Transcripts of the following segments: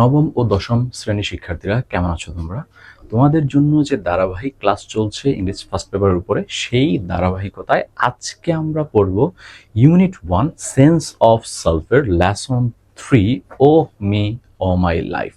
নবম ও দশম শ্রেণি শিক্ষার্থীরা কেমন আছো তোমরা? তোমাদের জন্য যে ধারাবাহিক ক্লাস চলছে ইংলিশ ফার্স্ট পেপারের উপরে, সেই ধারাবাহিকতায় আজকে আমরা পড়ব ইউনিট ওয়ান, সেন্স অফ সেলফের, lesson three O me, O my life.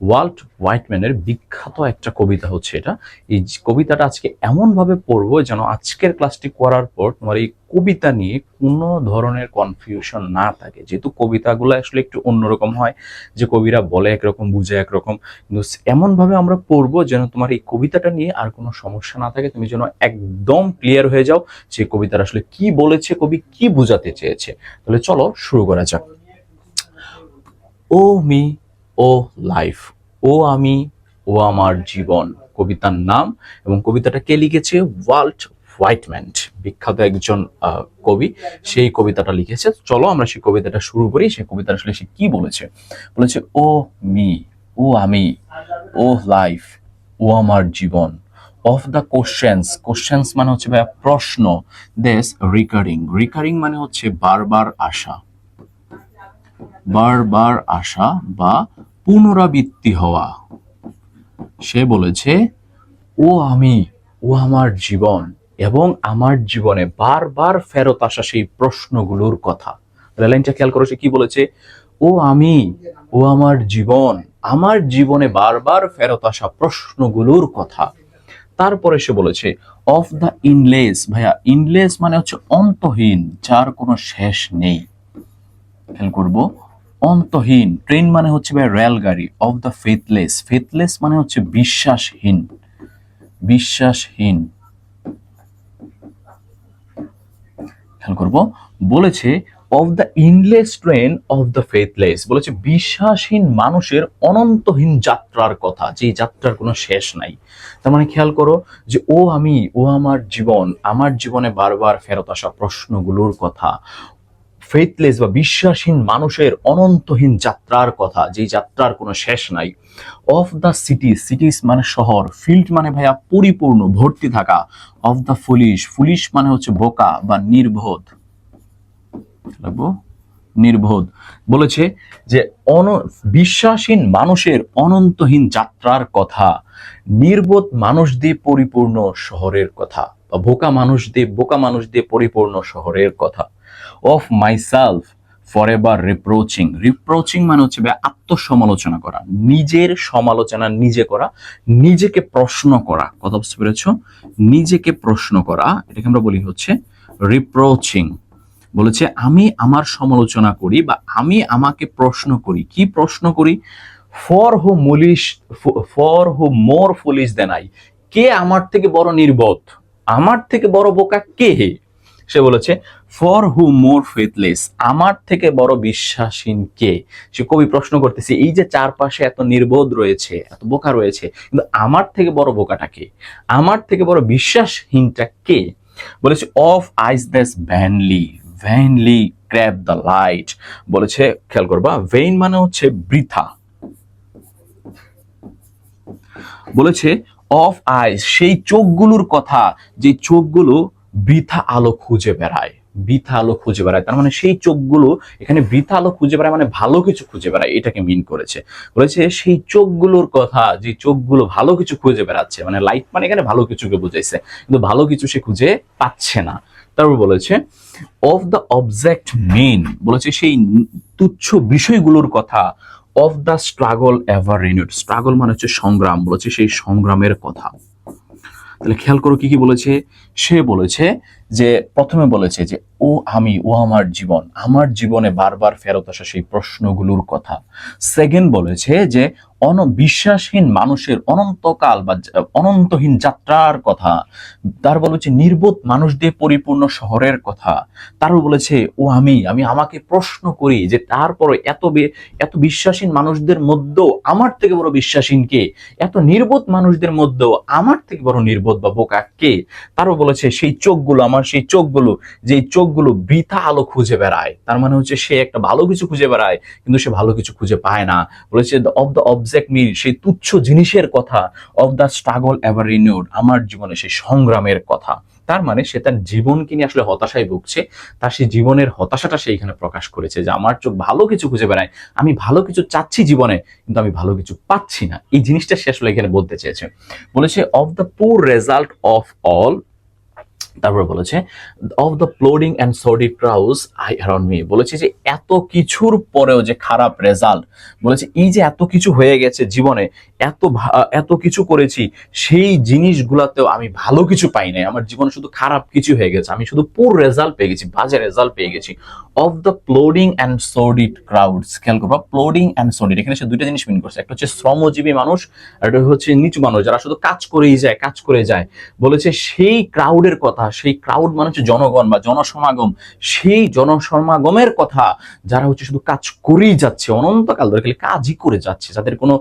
Walt হোয়াইটম্যানের বিখ্যাত একটা কবিতা হচ্ছে এটা। এই কবিতাটা আজকে এমনভাবে পড়ব যেন আজকের ক্লাসটি করার পর তোমার এই কবিতা নিয়ে কোনো ধরনের কনফিউশন না থাকে। যেহেতু কবিতাগুলো আসলে একটু অন্যরকম হয়, যে কবিরা বলে একরকম, বুঝে একরকম, কিন্তু এমনভাবে আমরা পড়ব যেন তোমার এই কবিতাটা নিয়ে আর কোনো সমস্যা না থাকে। তুমি যেন একদম ক্লিয়ার হয়ে যাও যে কবিতাটা আসলে কি বলেছে, কবি কি বোঝাতে চেয়েছে। তাহলে চলো শুরু করা যাক। ও মি ও লাইফ, ও আমি, ও আমার জীবন। কবিতার নাম এবং কবিতাটা কে লিখেছে? ওয়াল্ট হোয়াইটম্যান, বিখ্যাত একজন কবি। সেই কবিতাটা লিখেছে। চলো আমরা সেই কবিতাটা শুরু করি। সেই কবিতাটা আসলে সে কি বলেছে? বলেছে, ও মি, ও আমি, ও লাইফ, ও আমার জীবন। অফ দ্য কোশ্চেন্স কোশ্চেন্স মানে হচ্ছে ভাইয়া প্রশ্ন। দেশ রিকারিং রিকারিং মানে হচ্ছে বারবার আসা। বারবার আসা বা পুনরাবৃত্তি হওয়া। সে বলেছে, ও আমি, ও আমার জীবন এবং আমার জীবনে বারবার ফেরত আসা সেই প্রশ্নগুলোর কথা। লাইনটা খেয়াল করো সে কি বলেছে, ও আমি, ও আমার জীবন, আমার জীবনে বারবার ফেরত আসা প্রশ্নগুলোর কথা। তারপরে সে বলেছে অফ দ্য ইনলেস ভাইয়া ইনলেস মানে হচ্ছে অন্তহীন, যার কোনো শেষ নেই। খেয়াল করব। অন্তহীন। ট্রেন মানে হচ্ছে ভাই রেলগাড়ি অফ দ্য ফেথলেস ফেথলেস মানে হচ্ছে বিশ্বাসহীন। বিশ্বাসহীন। খেয়াল করব। বলেছে of the endless train of the faithless বলেছে, বিশ্বাসহীন মানুষের অনন্তহীন যাত্রার কথা, যে যাত্রার কোনো শেষ নাই। তার মানে খেয়াল করো যে, ও আমি, ও আমার জীবন, আমার জীবনে বারবার ফেরত আসা প্রশ্নগুলোর কথা। ফেথলেস বা বিশ্বাসহীন মানুষের অনন্তহীন যাত্রার কথা যে যাত্রার কোনো শেষ নাই। অফ দ্য সিটি সিটিস মানে শহর ফিল্ড মানে ভাইয়া পরিপূর্ণ, ভর্তি থাকা। অফ দ্য ফুলিশ ফুলিশ মানে হচ্ছে বোকা বা নির্বোধ। লাগবো নির্বোধ। বলেছে যে অন, বিশ্বাসহীন মানুষের অনন্তহীন যাত্রার কথা, নির্বোধ মানুষ দিয়ে পরিপূর্ণ শহরের কথা বা বোকা মানুষ দিয়ে, বোকা মানুষ দিয়ে পরিপূর্ণ শহরের কথা। Of myself forever reproaching reproaching মানে হচ্ছে আত্মসমালোচনা করা। নিজের সমালোচনা নিজে করা, নিজেকে প্রশ্ন করা। কথা বুঝতে পেরেছ? নিজেকে প্রশ্ন করা, এটাকে আমরা বলি হচ্ছে রিপ্রোচিং বলেছে, আমি আমার সমালোচনা করি বা আমি আমাকে প্রশ্ন করি। কি প্রশ্ন করি? For who foolish for who more foolish than I কে আমার থেকে বড় নির্বোধ? আমার থেকে বড় বোকা কে? সে বলেছে ফর হু মোর ফেথলেস আমার থেকে বড় বিশ্বাসহীন কে? সে কবি প্রশ্ন করতেছে, এই যে চারপাশে এত নির্বোধ রয়েছে, এত বোকা রয়েছে, কিন্তু আমার থেকে বড় বোকাটা কে? আমার থেকে বড় বিশ্বাসহীনটা কে? বলেছে of eyes that vainly vainly crave the light বলেছে, খেয়াল করবা ভেইন মানে হচ্ছে বৃথা। বলেছে অফ আইস সেই চোখগুলোর কথা, যে চোখগুলো বৃথা আলো খুঁজে বেড়ায়, বৃথা আলো খুঁজে বেড়ায়। তার মানে সেই চোখগুলো, এখানে বৃথা আলো খুঁজে বেড়ায় মানে ভালো কিছু খুঁজে বেড়ায়, এটাকে মিন করেছে। বলেছে সেই চোখগুলোর কথা, যে চোখগুলো ভালো কিছু খুঁজে বেড়াচ্ছে মানে লাইট মানে এখানে ভালো কিছুকে বুঝাইছে, কিন্তু ভালো কিছু সে খুঁজে পাচ্ছে না। তারপর বলেছে অফ দ্য অবজেক্ট মেন বলেছে সেই তুচ্ছ বিষয়গুলোর কথা of the struggle ever renewed struggle মানে হচ্ছে সংগ্রাম, বলেছে সেই সংগ্রামের কথা। তাহলে খেয়াল করো কি কি বলেছে? সে বলেছে যে, প্রথমে বলেছে যে, ও আমি, ও আমার জীবন। আমার জীবনে বারবার ফেরত আসা সেই প্রশ্নগুলোর কথা। সেকেন্ড বলেছে যে, অনবিশ্বাসহীন মানুষের অনন্তকাল বা অনন্তহীন যাত্রার কথা। তারপর বলেছে, নির্বোধ মানুষ দিয়ে পরিপূর্ণ শহরের কথা। তারপর বলেছে, ও আমি আমি আমাকে প্রশ্ন করি যে, তারপরে এত এত বিশ্বাসীন মানুষদের মধ্যেও আমার থেকে বড় বিশ্বাসীন কে? এত নির্বোধ মানুষদের মধ্যেও আমার থেকে বড় নির্বোধ বা বোকা কে? তারও বলেছে, সেই চোখগুলো আমার, সেই চোখগুলো যে চোখগুলো বৃথা আলো খুঁজে বেড়ায়, তার মানে হচ্ছে সে একটা ভালো কিছু খুঁজে বেড়ায়, কিন্তু সে ভালো কিছু খুঁজে পায় না। বলেছে অফ দ্য অবজেক্ট মিল সেই তুচ্ছ জিনিসের কথা of the struggle ever renewed আমার জীবনে সেই সংগ্রামের কথা। তার মানে সে তার জীবনকে নিয়ে আসলে হতাশায় ভুগছে তার সেই জীবনের হতাশাটা সে এখানে প্রকাশ করেছে যে, আমার চোখ ভালো কিছু খুঁজে বেড়ায়, আমি ভালো কিছু চাচ্ছি জীবনে, কিন্তু আমি ভালো কিছু পাচ্ছি না। এই জিনিসটা সে আসলে এখানে বলতে চেয়েছে। বলেছে of the poor results of all তারপর বলেছে of the plodding and sordid crowds I around me বলেছে যে এত কিছুর পরেও যে খারাপ রেজাল্ট বলেছে এই যে এত কিছু হয়ে গেছে জীবনে, এত এত কিছু করেছি, সেই জিনিসগুলাতেও আমি ভালো কিছু পাই নাই। আমার জীবনে শুধু খারাপ কিছু হয়ে গেছে, আমি শুধু পুর রেজাল্ট পেয়ে গেছি, বাজে রেজাল্ট পেয়ে গেছি। Of the plodding and sordid crowds খেয়াল করব প্লোডিং অ্যান্ড সর্ডিড এখানে সে দুইটা জিনিস মিন করছে, একটা হচ্ছে শ্রমজীবী মানুষ আর একটা হচ্ছে নিচু মানুষ, যারা শুধু কাজ করেই যায়, কাজ করে যায়। বলেছে সেই ক্রাউডের কথা সেই ক্রাউড মানে হচ্ছে জনগণ বা জনসমাগম। সেই জনসমাগমের কথা যারা হচ্ছে শুধু কাজ করেই যাচ্ছে, অনন্তকাল ধরে খালি কাজই করে যাচ্ছে, যাদের কোনো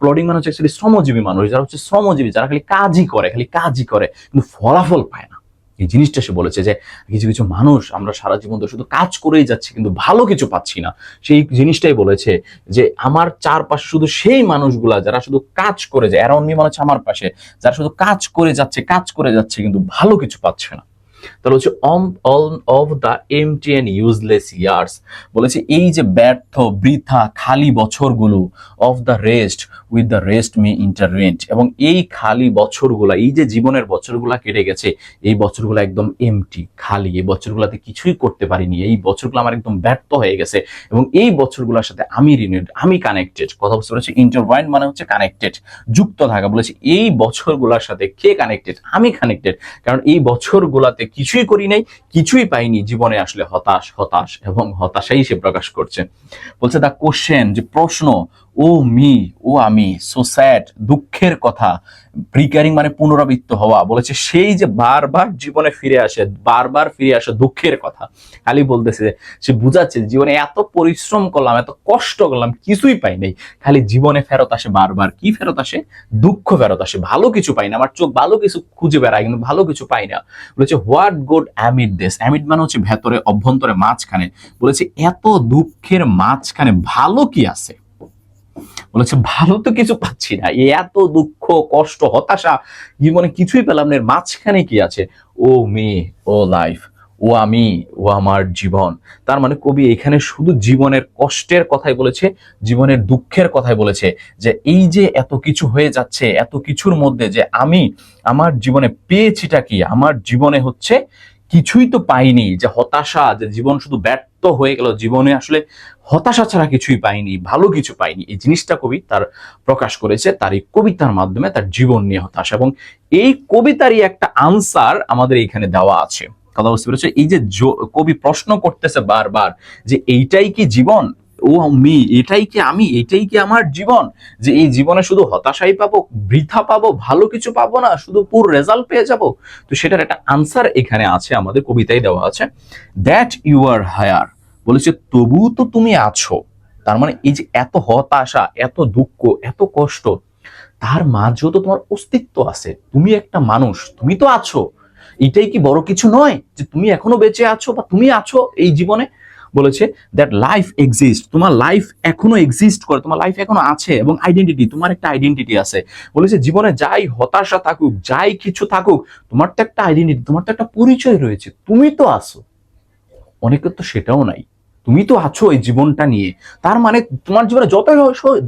প্লডিং মানে হচ্ছে শ্রমজীবী মানুষ, যারা হচ্ছে শ্রমজীবী, যারা খালি কাজই করে, খালি কাজই করে, কিন্তু ফলাফল পায় না। এই জিনিসটা সে বলেছে যে কিছু কিছু মানুষ আমরা সারা জীবন তো শুধু কাজ করেই যাচ্ছি, কিন্তু ভালো কিছু পাচ্ছি না। সেই জিনিসটাই বলেছে যে আমার চারপাশে শুধু সেই মানুষগুলা যারা শুধু কাজ করে যায় অ্যারাউন্ড মি মানে আমার পাশে, যারা শুধু কাজ করে যাচ্ছে, কাজ করে যাচ্ছে, কিন্তু ভালো কিছু পাচ্ছে না। তাহলে হচ্ছে এই যে ব্যর্থ, বৃথা, খালি বছরগুলো, of the rest with the rest me intertwined এবং এই খালি বছরগুলা, এই যে জীবনের বছরগুলা কেটে গেছে, এই বছরগুলো একদম এমটি খালি। এই বছরগুলোতে কিছুই করতে পারিনি। এই বছরগুলো আমার একদম ব্যর্থ হয়ে গেছে। এবং এই বছরগুলোর সাথে আমি রিলেটেড আমি কানেক্টেড কথা বুঝতে পেরেছি? ইন্টারভাইন মানে হচ্ছে কানেক্টেড যুক্ত থাকা। বলেছি, এই বছরগুলোর সাথে কে কানেক্টেড আমি কানেক্টেড কারণ এই বছরগুলাতে কিছুই করি নাই, কিছুই পাইনি। জীবনে আসলে হতাশ হতাশ এবং হতাশাই সে প্রকাশ করছে। বলছে দা কোশ্চেন যে প্রশ্ন ও মি, ও আমি সো স্যাড দুঃখের কথা। রিকারিং মানে পুনরাবৃত্ত হওয়া, বলেছে সেই যে বারবার জীবনে ফিরে আসে, বারবার ফিরে আসে দুঃখের কথা। খালি বলতেছে সে বুঝাচ্ছে জীবনে এত পরিশ্রম করলাম, এত কষ্ট করলাম, কিছুই পাই নাই। খালি জীবনে ফেরত আসে বারবার। কি ফেরত আসে? দুঃখ ফেরত আসে। ভালো কিছু পাই না, আমার চোখ ভালো কিছু খুঁজে বেড়ায়, কিন্তু ভালো কিছু পাই না। বলেছে হোয়াট গুড অ্যামিড দেশ অ্যামিড মানে হচ্ছে ভেতরে, অভ্যন্তরে, মাঝখানে। বলেছে, এত দুঃখের মাঝখানে ভালো কি আছে? বলেছে, ভালো তো কিছু পাচ্ছি না। এত দুঃখ, কষ্ট, হতাশা, জীবনে কিছুই পেলাম না। এর মাঝখানে কি আছে? ও মি, ও লাইফ, ও আমি, ও আমার জীবন। তার মানে কবি এখানে শুধু জীবনের কষ্টের কথাই বলেছে, জীবনের দুঃখের কথাই বলেছে যে এই যে এত কিছু হয়ে যাচ্ছে, এত কিছুর মধ্যে যে আমি আমার জীবনে পেয়েছিটা কি? আমার জীবনে হচ্ছে কিছুই তো পাইনি। যে হতাশা, যে জীবন শুধু ব্যর্থ হয়ে গেল জীবনে। আসলে হতাশা ছাড়া কিছুই পাইনি, ভালো কিছু পাইনি। এই জিনিসটা কবি তার প্রকাশ করেছে, তার এই কবিতার মাধ্যমে তার জীবন নিয়ে হতাশা। এবং এই কবিতারই একটা আনসার আমাদের এইখানে দেওয়া আছে। কথা বুঝতে পেরেছ? এই যে কবি প্রশ্ন করতেছে বারবার যে এইটাই কি জীবন? ও মি এটাই কি আমি, এটাই কি আমার জীবন? যে এই জীবনে শুধু হতাশাই পাবো, বৃথা পাবো, ভালো কিছু পাবো না, শুধু পুর রেজাল্ট পেয়ে যাব? তো সেটার একটা আনসার এখানে আছে, আমাদের কবিতায় দেওয়া আছে দ্যাট ইউ আর হায়ার বলেছে তবু তো তুমি আছো। তার মানে এই যে এত হতাশা, এত দুঃখ, এত কষ্ট, তার মাঝেও তো তোমার অস্তিত্ব আছে। তুমি একটা মানুষ, তুমি তো আছো। এটাই কি বড় কিছু নয় যে তুমি এখনও বেঁচে আছো বা তুমি আছো এই জীবনে? বলেছে দ্যাট লাইফ এক্সিস্ট তোমার লাইফ এখনও এক্সিস্ট করে, তোমার লাইফ এখনও আছে এবং আইডেন্টিটি তোমার একটা আইডেন্টিটি আছে। বলেছে জীবনে যাই হতাশা থাকুক, যাই কিছু থাকুক, তোমার তো একটা আইডেন্টিটি তোমার তো একটা পরিচয় রয়েছে, তুমি তো আছো। অনেকের তো সেটাও নাই। তুমি তো আছো এই জীবনটা নিয়ে। তার মানে তোমার জীবনে যতই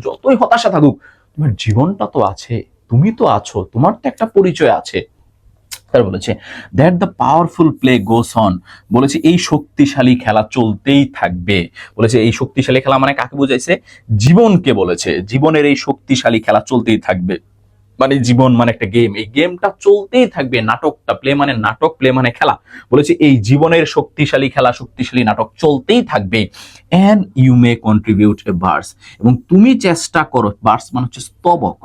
যতই হতাশা থাকুক, তোমার জীবনটা তো আছে, তুমি তো আছো, তোমার তো একটা পরিচয় আছে। তার বলেছে। That the powerful play goes on বলেছে, এই শক্তিশালী খেলা চলতেই থাকবে। বলেছে, এই শক্তিশালী খেলা মানে কাকে বোঝাইছে? জীবনকে বলেছে। জীবনের এই শক্তিশালী খেলা চলতেই থাকবে। মানে জীবন মানে একটা গেম এই গেমটা চলতেই থাকবে। নাটকটা প্লে মানে নাটক প্লে মানে খেলা। বলেছে, এই জীবনের শক্তিশালী খেলা, শক্তিশালী নাটক চলতেই থাকবে। And you may contribute a verse এবং তুমি চেষ্টা করো। বার্স মানে হচ্ছে স্তবক।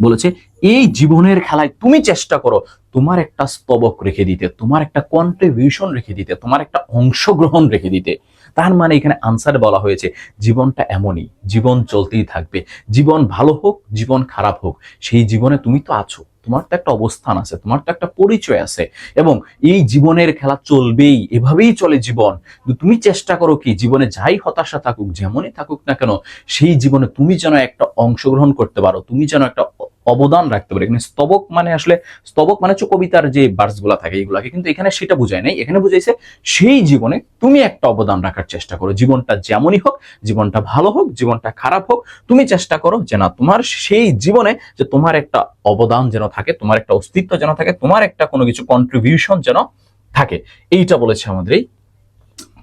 বলেছে, এই জীবনের খেলায় তুমি চেষ্টা করো। তোমার একটা স্তবক রেখে দিতে, তোমার একটা কন্ট্রিবিউশন রেখে দিতে, তোমার একটা অংশগ্রহণ রেখে দিতে। তার মানে এখানে আনসার বলা হয়েছে, জীবনটা এমনই, জীবন চলতেই থাকবে। জীবন ভালো হোক, জীবন খারাপ হোক, সেই জীবনে তুমি তো আছো। তোমার তো একটা অবস্থান আছে, তোমার তো একটা পরিচয় আছে এবং এই জীবনের খেলা চলবেই, এভাবেই চলে জীবন। তুমি চেষ্টা করো কি, জীবনে যাই হতাশা থাকুক, যেমনই থাকুক না কেন, সেই জীবনে তুমি যেন একটা অংশগ্রহণ করতে পারো, তুমি যেন একটা অবদান রাখতে পারে। এখানে স্তবক মানে আসলে, স্তবক মানে হচ্ছে কবিতার যে বার্সগুলা থাকে এগুলাকে, কিন্তু এখানে সেটা বুঝায় নাই। এখানে বুঝাইছে, সেই জীবনে তুমি একটা অবদান রাখার চেষ্টা করো। জীবনটা যেমনই হোক, জীবনটা ভালো হোক, জীবনটা খারাপ হোক, তুমি চেষ্টা করো যে না তোমার সেই জীবনে যে তোমার একটা অবদান যেন থাকে, তোমার একটা অস্তিত্ব যেন থাকে, তোমার একটা কোনো কিছু কন্ট্রিবিউশন যেন থাকে। এইটা বলেছে আমাদের এই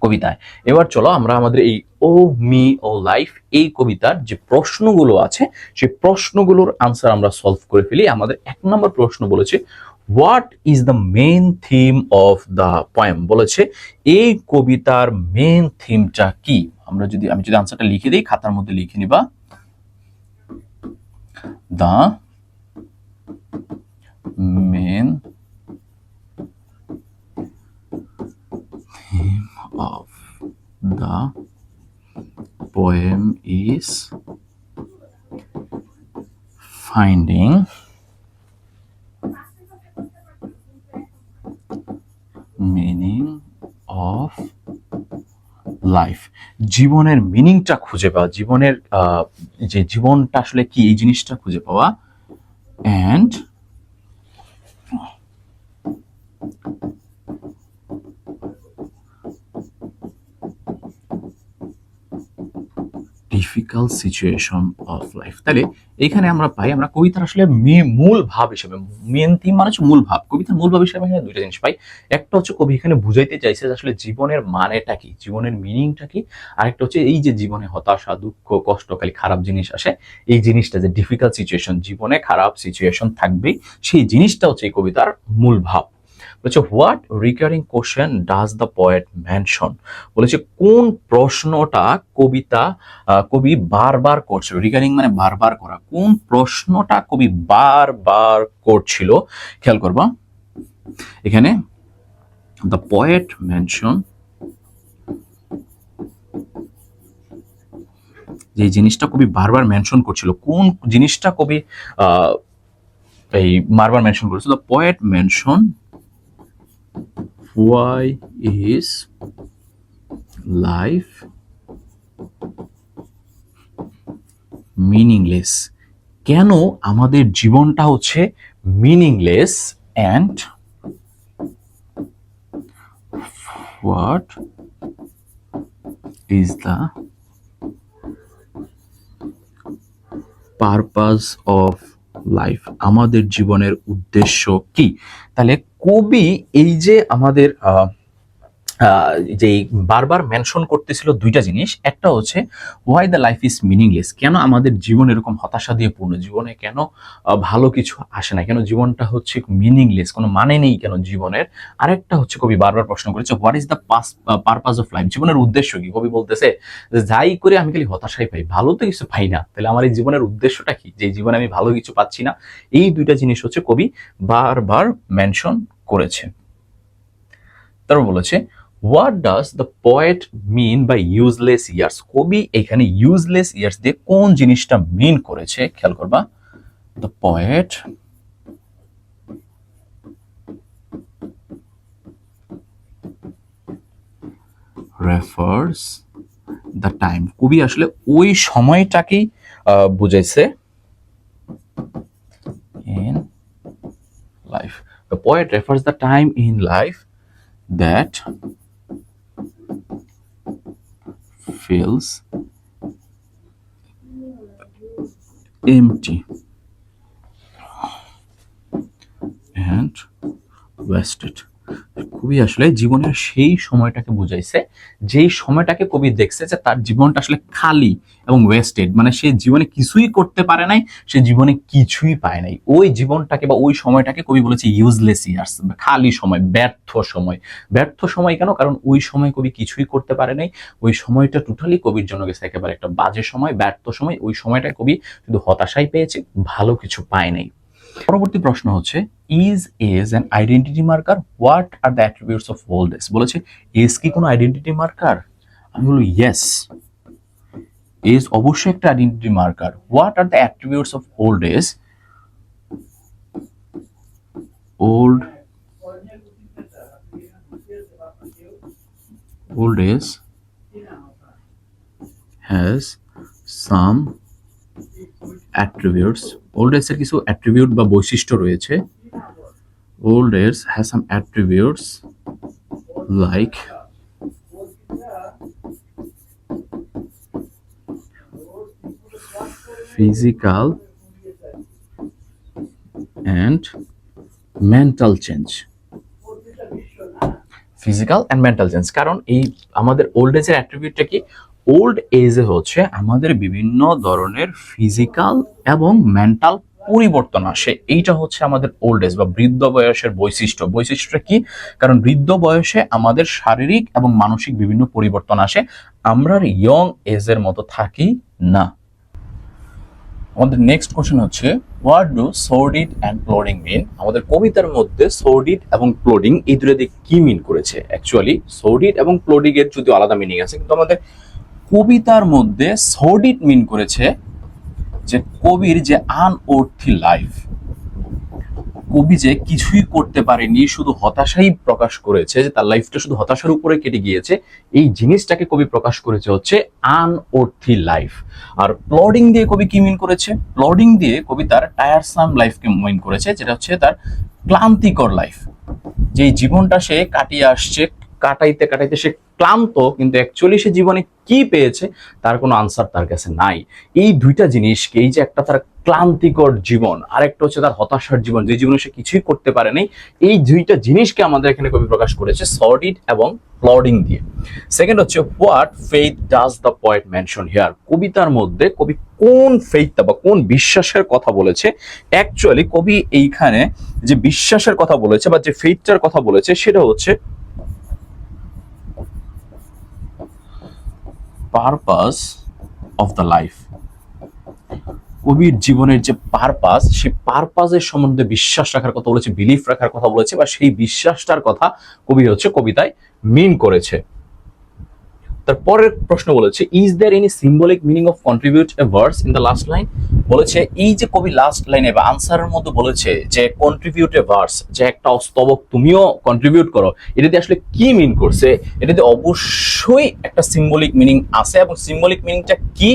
কবিতায়। এবার চলো আমরা আমাদের এই ও, মি, ও লাইফ এই কবিতার যে প্রশ্নগুলো আছে সেই প্রশ্নগুলোর আনসার আমরা সলভ করে ফেলি। আমাদের এক নম্বর প্রশ্ন বলেছে what is the main theme of the poem বলেছে, এই কবিতার মেইন থিমটা কি? আমরা যদি, আমি যদি আনসারটা লিখে দিই, খাতার মধ্যে লিখে নিবা। The main theme of the poem is finding meaning of life জীবনের মিনিংটা খুঁজে পাওয়া, জীবনের যে জীবনটা আসলে কি, এই জিনিসটা খুঁজে পাওয়া and difficult situation of life তাহলে এখানে আমরা পাই, আমরা কবিতার আসলে মূল ভাব হিসেবে, মেন থিম মানে হচ্ছে মূল ভাব। কবিতার মূল ভাব হিসেবে এখানে দুইটা জিনিস পাই। একটা হচ্ছে কবি এখানে বুঝাইতে চাইছে যে আসলে জীবনের মানেটা কি, জীবনের মিনিংটা কি আরেকটা হচ্ছে এই যে জীবনে হতাশা, দুঃখ, কষ্ট, খালি খারাপ জিনিস আসে, এই জিনিসটা যে ডিফিকাল্ট সিচুয়েশন জীবনে খারাপ সিচুয়েশন থাকবেই, সেই জিনিসটা হচ্ছে এই কবিতার মূল ভাব। বলেছে what recurring question does the poet mention বলেছে কোন প্রশ্নটা কবিতা কবি বারবার করছিল? রিকারিং মানে বারবার করা। কোন প্রশ্নটা কবি বারবার করছিল? খেয়াল করবা। এখানে দ্য পয়েট মেনশন যে জিনিসটা কবি বারবার মেনশন করছিল কোন জিনিসটা কবি আহ, এই বারবার মেনশন করেছিল? The poet mention why is life meaningless কেন আমাদের জীবনটা হচ্ছে meaningless and what is the purpose of life আমাদের জীবনের উদ্দেশ্য কি? তাহলে কবি এই যে আমাদের যে বারবার মেনশন করতেছিল দুইটা জিনিস, একটা হচ্ছে why the life is meaningless কেন আমাদের জীবন এরকম হতাশা দিয়ে পূর্ণ? জীবনে কেন ভালো কিছু আসে না? কেন জীবনটা হচ্ছে মিনিংলেস কোনো মানে নেই কেন জীবনের? আরেকটা হচ্ছে কবি বারবার প্রশ্ন করেছে what is the pass purpose of life জীবনের উদ্দেশ্য কি? কবি বলতেছে যে যাই করে আমি খালি হতাশাই পাই, ভালো তো কিছু পাই না। তাহলে আমার এই জীবনের উদ্দেশ্যটা কি? যে জীবনে আমি ভালো কিছু পাচ্ছি না? এই দুইটা জিনিস হচ্ছে কবি বারবার মেনশন করেছে। তারপর বলেছে what does the poet mean by useless years কবি এখানে ইউজলেস ইয়ার্স দিয়ে কোন জিনিসটা মিন করেছে? খেয়াল করবা। The poet refers the time কবি আসলে ওই সময়টাকেই বুঝাইছে in life. The poet refers the time in life that feels empty and wasted. কবি আসলে জীবনের সেই সময়টাকে বুঝাইছে, যেই সময়টাকে কবি দেখছে যে তার জীবনটা আসলে খালি এবং ওয়েস্টেড মানে সে জীবনে কিছুই করতে পারে নাই, সে জীবনে কিছুই পায় নাই। ওই জীবনটাকে বা ওই সময়টাকে কবি বলেছে ইউজলেস ইয়ার্স খালি সময়, ব্যর্থ সময়। ব্যর্থ সময় কেন? কারণ ওই সময় কবি কিছুই করতে পারে নাই, ওই সময়টা টোটালি কবির জন্য গেছে, একেবারে একটা বাজে সময়, ব্যর্থ সময়, ওই সময়টা কবি শুধু হতাশাই পেয়েছে, ভালো কিছু পায় নাই। পরবর্তী প্রশ্ন হচ্ছে is age an identity marker what are the attributes of old age বলেছে এজ কি কোনো আইডেন্টিটি মার্কার আমি বলি ইয়েস এজ অবশ্যই একটা identity marker what are the attributes of old age old old age has some attributes old এজের কিছু attribute বা বৈশিষ্ট্য রয়েছে। Old age has some attributes like physical and mental change physical and mental change কারণ এই আমাদের old এজের অ্যাট্রিবিউটটা কি? ওল্ড এজে হচ্ছে আমাদের বিভিন্ন ধরনের ফিজিক্যাল এবং মেন্টাল পরিবর্তন আসে। এইটা হচ্ছে আমাদের ওল্ড এজ বা বৃদ্ধ বয়সের বৈশিষ্ট্য। বৈশিষ্ট্যটা কি? কারণ বৃদ্ধ বয়সে আমাদের শারীরিক এবং মানসিক বিভিন্ন পরিবর্তন আসে। আমরা ইয়ং এজের মতো থাকি না। আমাদের নেক্সট কোশ্চেন হচ্ছে what do sordid and plodding mean আমাদের কবিতার মধ্যে সোর্ডিড এবং ক্লোডিং এই দুটো কি মিন করেছে? অ্যাকচুয়ালি সোর্ডিড এবং ক্লোডিং এর যদি আলাদা মিনিং আছে, কিন্তু আমাদের কবিতার মধ্যে সোর্ডিড মিন করেছে যে কবির যে আনঅর্থি লাইফ। কবি যে কিছুই করতে পারেনি, শুধু হতাশাই প্রকাশ করেছে, যে তার লাইফটা শুধু হতাশার উপরে কেটে গিয়েছে, এই জিনিসটাকে কবি প্রকাশ করেছে হচ্ছে আনঅর্থি লাইফ। আর প্লডিং দিয়ে কবি কি মিন করেছে? প্লডিং দিয়ে কবি তার টায়ারসাম লাইফকে মিন করেছে, যেটা হচ্ছে তার ক্লান্তিকর লাইফ যে জীবনটা সে কাটিয়ে আসছে কাটাইতে কাটাইতে সে ক্লান্ত, কিন্তু অ্যাকচুয়ালি সে জীবনে কি পেয়েছে তার কোনো আনসার তার কাছে নাই। এই দুইটা জিনিসকে, এই যে একটা তার ক্লান্তিকর জীবন, আরেকটা হচ্ছে তার হতাশার জীবন, যে জীবনে সে কিছুই করতে পারেনি এই দুইটা জিনিসকে আমাদের এখানে কবি প্রকাশ করেছে সর্ডিড এবং প্লডিং দিয়ে। সেকেন্ড হচ্ছে what faith does the point mention here কবিতার মধ্যে কবি কোন ফেইথটা বা কোন বিশ্বাসের কথা বলেছে? অ্যাকচুয়ালি কবি এইখানে যে বিশ্বাসের কথা বলেছে বা যে ফেইথটার কথা বলেছে, সেটা হচ্ছে পারপাস অফ দ্য লাইফ কবির জীবনের যে পারপাস সেই পারপাসের সম্বন্ধে বিশ্বাস রাখার কথা বলেছে বিলিফ রাখার কথা বলেছে, বা সেই বিশ্বাসটার কথা কবি হচ্ছে কবিতায় মিন করেছে। তারপরের প্রশ্ন বলেছে is there any symbolic meaning of contribute a verse in the last line বলেছে, এই যে কবি লাস্ট লাইনে বা আনসারের মধ্যে বলেছে যে কন্ট্রিবিউট এ ভার্স যে একটা স্তবক তুমিও কন্ট্রিবিউট করো এটাতে আসলে কি মিন করছে? এটাতে অবশ্যই একটা সিম্বলিক মিনিং আছে এবং সিম্বলিক মিনিংটা কি?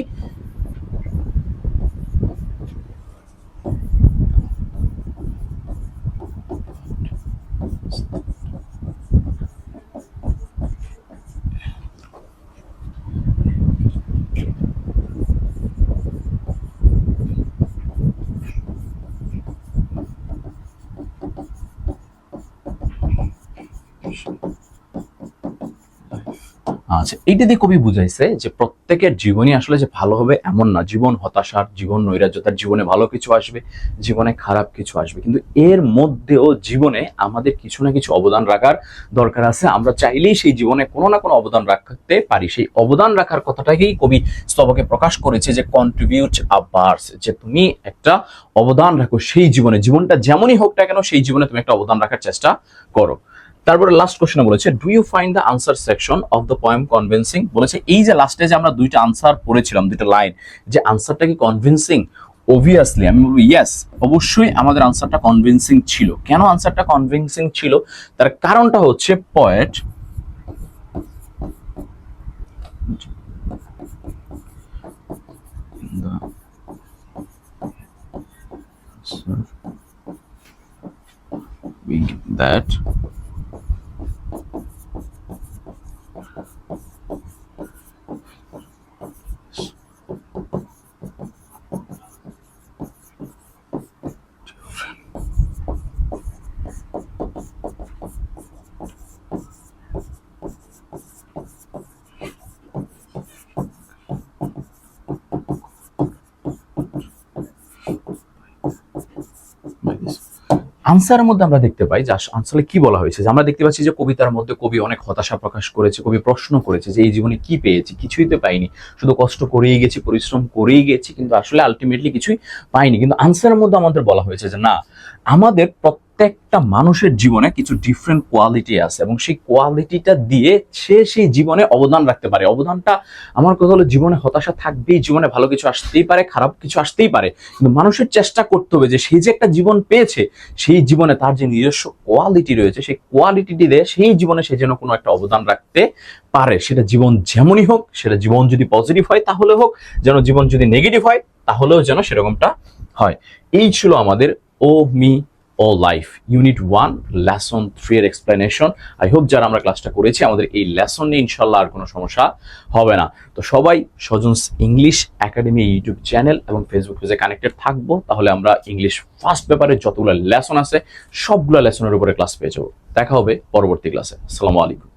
আচ্ছা এইটা দিয়ে কবি বুঝাইছে যে প্রত্যেকের জীবনই আসলে যে ভালো হবে এমন না। জীবন হতাশার, জীবন নৈরাজ্যতার, জীবনে ভালো কিছু আসবে, জীবনে খারাপ কিছু আসবে। কিন্তু এর মধ্যেও জীবনে আমাদের কিছু না কিছু অবদান রাখার দরকার আছে। আমরা চাইলেই সেই জীবনে কোনো না কোনো অবদান রাখতে পারি। সেই অবদান রাখার কথাটাকেই কবি স্তবকে প্রকাশ করেছে যে কন্ট্রিবিউট আ বার্স যে তুমি একটা অবদান রাখো সেই জীবনে। জীবনটা যেমনই হোক না কেন, সেই জীবনে তুমি একটা অবদান রাখার চেষ্টা করো। তারপরে লাস্ট কোশ্চেন বলেছে do you find the answer section of the poem convincing বলেছে, এই যে লাস্টে যে আমরা দুইটা আনসার পড়েছিলাম, দুইটা লাইন যে আনসারটা কি কনভিনসিং অবভিয়াসলি আমি বলব ইয়েস অবশ্যই আমাদের আনসারটা কনভিনসিং ছিল। কেন আনসারটা কনভিনসিং ছিল? তার কারণটা হচ্ছে পয়েট that আনসারের মধ্যে আমরা দেখতে পাই যে আনসারে কি বলা হয়েছে? যে আমরা দেখতে পাচ্ছি যে কবিতার মধ্যে কবি অনেক হতাশা প্রকাশ করেছে, কবি প্রশ্ন করেছে যে এই জীবনে কি পেয়েছি? কিছুই তো পাইনি। শুধু কষ্ট করেই গেছি, পরিশ্রম করেই গেছি, কিন্তু আসলে আলটিমেটলি কিছুই পাইনি। কিন্তু আনসারের মধ্যে আমাদের বলা হয়েছে যে না, আমাদের প্রত্যেকটা মানুষের জীবনে কিছু ডিফারেন্ট কোয়ালিটি আছে এবং সেই কোয়ালিটিটা দিয়ে সে সেই জীবনে অবদান রাখতে পারে। অবদানটা আমার কথা হলো জীবনে হতাশা থাকবেই, জীবনে ভালো কিছু আসতেই পারে, খারাপ কিছু আসতেই পারে। কিন্তু মানুষের চেষ্টা করতে হবে যে সেই যে একটা জীবন পেয়েছে, সেই জীবনে তার যে নিজস্ব কোয়ালিটি রয়েছে, সেই কোয়ালিটিটি দিয়ে সেই জীবনে সে যেন কোনো একটা অবদান রাখতে পারে। সেটা জীবন যেমনই হোক, সেটা জীবন যদি পজিটিভ হয় তাহলে হোক, যেন জীবন যদি নেগেটিভ হয় তাহলেও যেন সেরকমটা হয়। এই ছিল আমাদের O me O life unit one lesson three এর এক্সপ্লেনেশন আই হোপ যারা আমরা ক্লাসটা করেছি, আমাদের এই লেসন নিয়ে ইনশাল্লাহ আর কোনো সমস্যা হবে না। তো সবাই সজনস ইংলিশ একাডেমি ইউটিউব চ্যানেল এবং ফেসবুক পেজে কানেক্টেড থাকব, তাহলে আমরা ইংলিশ ফার্স্ট পেপারে যতগুলো লেসন আছে, সবগুলো লেসনের উপরে ক্লাস পেয়ে যাব। দেখা হবে পরবর্তী ক্লাসে আসসালামু আলাইকুম।